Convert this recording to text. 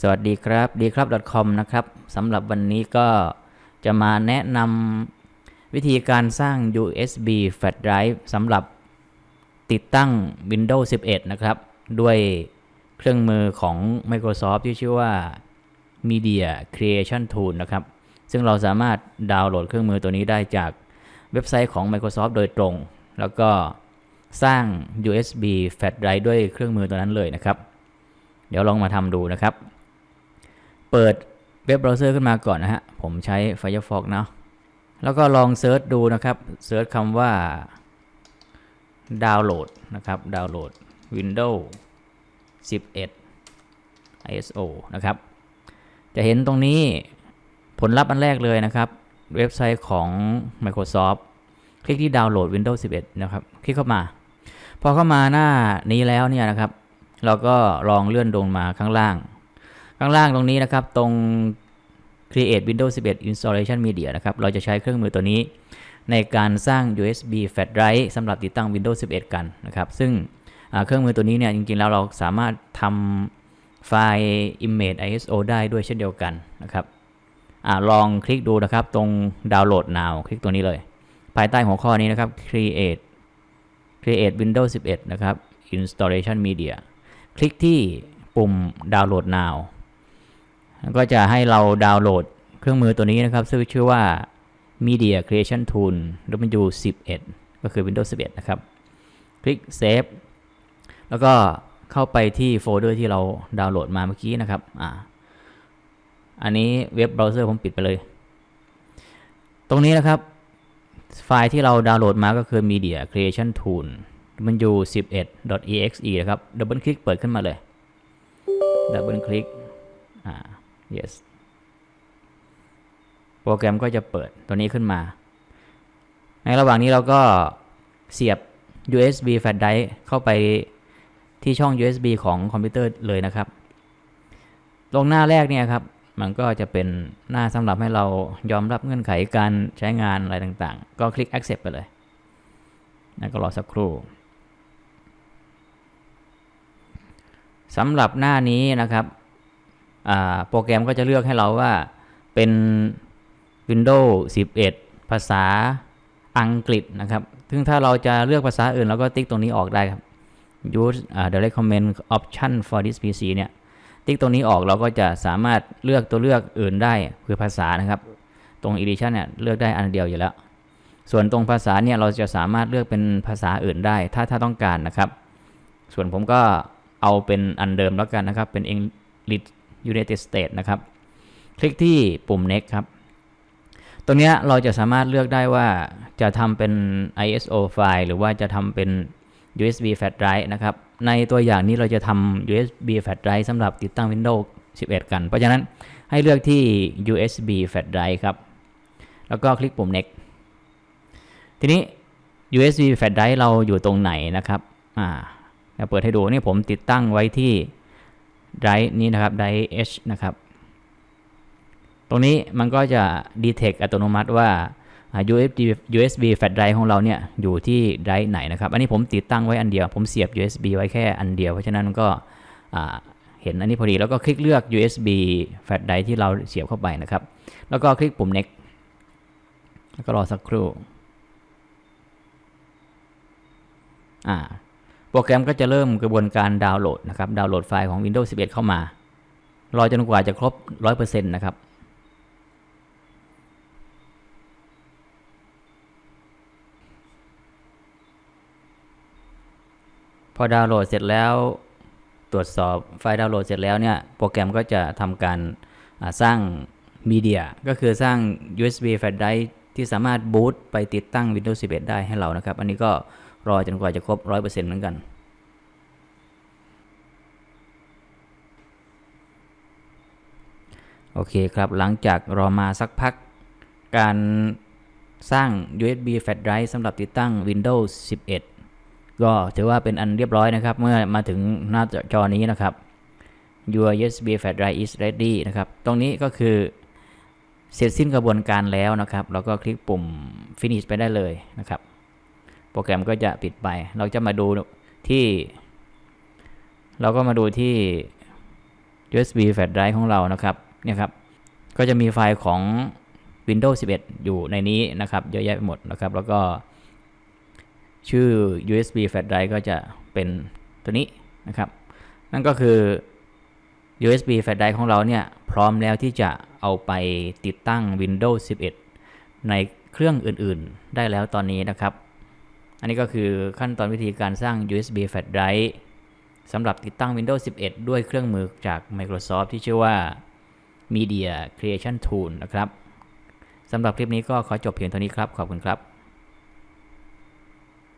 สวัสดีครับดีครับ .com นะครับสำหรับวันนี้ก็จะมาแนะนำวิธีการสร้าง USB flash drive สำหรับติดตั้ง Windows 11 นะครับ ด้วยเครื่องมือของ Microsoft ที่ชื่อว่า Media Creation Tool นะครับ ซึ่งเราสามารถดาวน์โหลดเครื่องมือตัวนี้ได้จากเว็บไซต์ของ Microsoft โดยตรง แล้วก็สร้าง USB flash drive ด้วยเครื่องมือตัวนั้นเลยนะครับ เดี๋ยวลองมาทำดูนะครับ เปิดเว็บเบราว์เซอร์ขึ้นมาก่อนนะฮะ ผมใช้ Firefox เนาะแล้วก็ลองเซิร์ชดูนะครับเซิร์ชคำว่าดาวน์โหลดนะครับดาวน์โหลด Windows 11 ISO นะครับ จะเห็นตรงนี้ผลลัพธ์อันแรกเลยนะครับ เว็บไซต์ของ Microsoft คลิกที่ดาวน์โหลด Windows 11 นะครับ คลิกเข้ามา พอเข้ามาหน้านี้แล้วเนี่ยนะครับ เราก็ลองเลื่อนลงมาข้างล่าง ข้างล่างตรงนี้นะครับ ตรง Create Windows 11 Installation Media นะครับ เราจะใช้เครื่องมือตัวนี้ ในการสร้าง USB flash drive สำหรับติดตั้ง Windows 11 กันนะครับ ซึ่งเครื่องมือตัวนี้เนี่ย จริงๆ แล้วเราสามารถทำไฟล์ image ISO ได้ด้วยเช่นเดียวกันนะครับอลองคลิกดูนะครับ ตรงดาวน์โหลด now คลิกตัวนี้เลย ภายใต้หัวข้อนี้นะครับ create create Windows 11 นะครับ installation media คลิกที่ปุ่มดาวน์โหลด now ก็จะให้เราดาวน์โหลดเครื่องมือตัวนี้นะครับ ซึ่งชื่อว่า Media Creation Tool W11 ก็คือ Windows 11 นะครับ คลิก Save แล้วก็เข้าไปที่โฟลเดอร์ที่เราดาวน์โหลดมาเมื่อกี้นะครับอ่าอันนี้เว็บเบราว์เซอร์ผมปิดไปเลย ตรงนี้นะครับ ไฟล์ที่เราดาวน์โหลดมาก็คือ Media Creation Tool w11.exe นะครับ ดับเบิลคลิกเปิดขึ้นมาเลย ดับเบิลคลิก อ่า yes โปรแกรมก็จะเปิดตัวนี้ขึ้นมา ในระหว่างนี้เราก็เสียบ USB flash drive เข้าไปที่ช่อง USB ของคอมพิวเตอร์เลยนะครับตรงหน้าแรกเนี่ยครับ มันก็จะเป็นหน้าสำหรับให้เรายอมรับเงื่อนไขการใช้งานอะไรต่างๆ ก็คลิก accept ไปเลยแล้วก็รอสักครู่สำหรับหน้านี้นะครับ โปรแกรมก็จะเลือกให้เราว่าเป็น Windows 11 ภาษาอังกฤษนะครับ ซึ่งถ้าเราจะเลือกภาษาอื่นเราก็ติ๊กตรงนี้ออกได้ครับ use uh, the recommend option for this PC เนี่ย ติ๊กตรงนี้ออกเราก็จะสามารถเลือกตัวเลือกอื่นได้คือภาษานะครับ ตรง edition เนี่ยเลือกได้อันเดียวอยู่แล้ว ส่วนตรงภาษาเนี่ยเราจะสามารถเลือกเป็นภาษาอื่นได้ ถ้าถ้าต้องการนะครับ ส่วนผมก็เอาเป็นอันเดิมแล้วกันนะครับ เป็น English United States นะครับ คลิกที่ปุ่ม next ครับ ตรงนี้เราจะสามารถเลือกได้ว่าจะทำเป็น ISO ไฟล์หรือว่าจะทำเป็น USB flash drive นะครับ ในตัวอย่างนี้เราจะทำ USB flash drive สำหรับติดตั้ง Windows 11 กัน เพราะฉะนั้นให้เลือกที่ USB flash drive ครับ แล้วก็คลิกปุ่ม next ทีนี้ USB flash drive เราอยู่ตรงไหนนะครับ อ่าเปิดให้ดูนี่ผมติดตั้งไว้ที่ drive นี้นะครับ drive H นะครับ ตรงนี้มันก็จะ detect อัตโนมัติว่า USB USB flash drive ของเราเนี่ยอยู่ที่ drive ไหนนะครับ อันนี้ผมติดตั้งไว้อันเดียว ผมเสียบ USB ไว้แค่อันเดียว เพราะฉะนั้นมันก็เห็นอันนี้พอดี แล้วก็คลิกเลือก USB flash drive ที่เราเสียบเข้าไปนะครับ แล้วก็คลิกปุ่ม next แล้วก็รอสักครู่ อ่า รแกรมก็จะเริ่มกระบวนการดาวน์โหลดนะครับ ดาวน์โหลดไฟล์ของ Windows 11 เข้ามา รอจนกว่าจะครบ 100%นะครับ พอดาวน์โหลดเสร็จแล้ว ตรวจสอบไฟล์ดาวน์โหลดเสร็จแล้วเนี่ย โปรแกรมก็จะทำการสร้างมีเดีย ก็คือสร้าง USB flash drive ที่สามารถบูตไปติดตั้ง Windows 11 ได้ให้เรานะครับ อันนี้ก็ รอจนกว่าจะครบ100%เหมือนกัน โอเคครับหลังจากรอมาสักพัก การสร้าง USB flash drive สำหรับติดตั้ง Windows 11 ก็ถือว่าเป็นอันเรียบร้อยนะครับ เมื่อมาถึงหน้าจอนี้นะครับ Your USB flash drive is ready นะครับ ตรงนี้ก็คือเสร็จสิ้นกระบวนการแล้วนะครับ เราก็คลิกปุ่ม finish ไปได้เลยนะครับ โปรแกรมก็จะปิดไป เราจะมาดูที่ เราก็มาดูที่ USB flash drive ของเรานะครับเนี่ยครับ ก็จะมีไฟล์ของ Windows 11 อยู่ในนี้นะครับ เยอะแยะไปหมดนะครับ แล้วก็ชื่อ USB flash drive ก็จะเป็นตัวนี้นะครับ นั่นก็คือ USB flash drive ของเราเนี่ย พร้อมแล้วที่จะเอาไปติดตั้ง Windows 11 ในเครื่องอื่น ๆ ได้แล้วตอนนี้นะครับ อันนี้ก็คือขั้นตอนวิธีการสร้าง USB flash drive สำหรับติดตั้ง Windows 11 ด้วยเครื่องมือจาก Microsoft ที่ชื่อว่า Media Creation Tool นะครับ สำหรับคลิปนี้ก็ขอจบเพียงเท่านี้ครับ ขอบคุณครับ